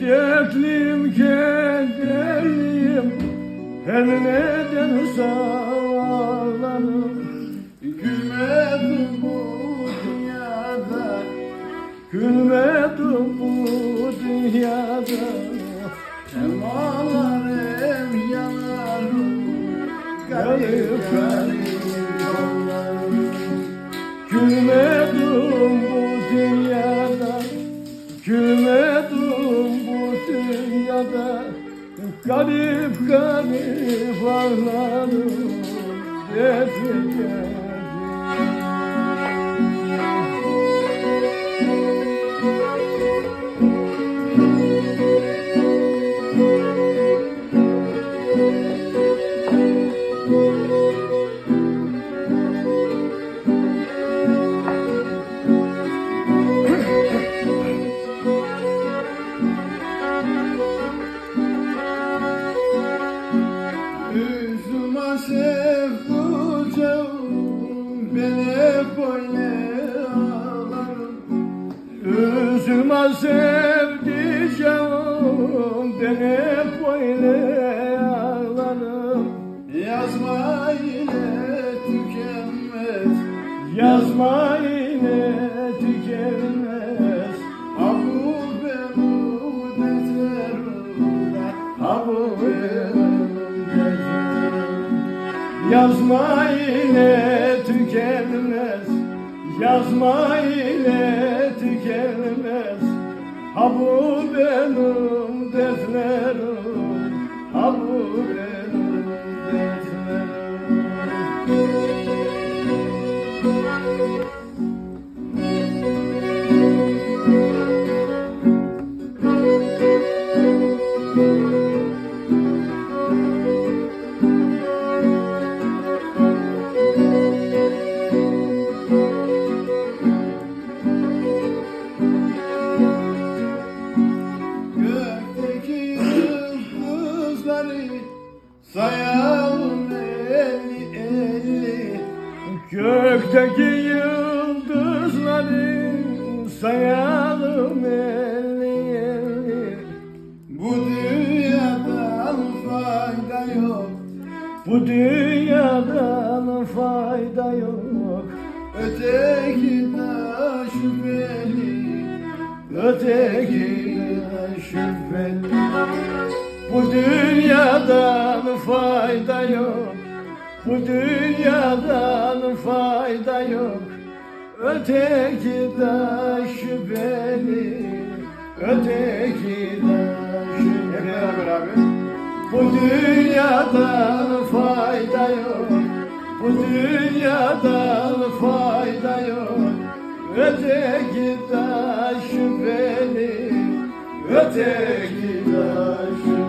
Dertliyim kederliyim. Her neden sağlarım Gülmedim bu dünyada. Gülmedim bu dünyada. Hem ağlar hem yanarım Garip garip. Dünyada Garip garip ağlarım Gece Üzüme sevducam Ben hep böyle ağlarım Üzüme sevdiceğim Ben hep böyle ağlarım Yazma ile tükenmez Yazma tükenmez Ha bu benim dertlerimde Ha bu benim derdim. Yazma ile tükenmez Yazma ile tükenmez. Ha bu benim dertlerim Ha bu benim sayalım elli elli Gökteki yıldızları sayalım elli elli Bu dünyadan fayda yok. Bu dünyadan fayda yok. Öteki de şüpheli. Öteki de şüpheli Bu dünyadan fayda yok. Bu dünyadan fayda yok. Öteki de şüpheli Öteki beraber abi. Bu dünyadan fayda yok. Bu dünyadan fayda yok. Öteki de şüpheli Öteki şüpheli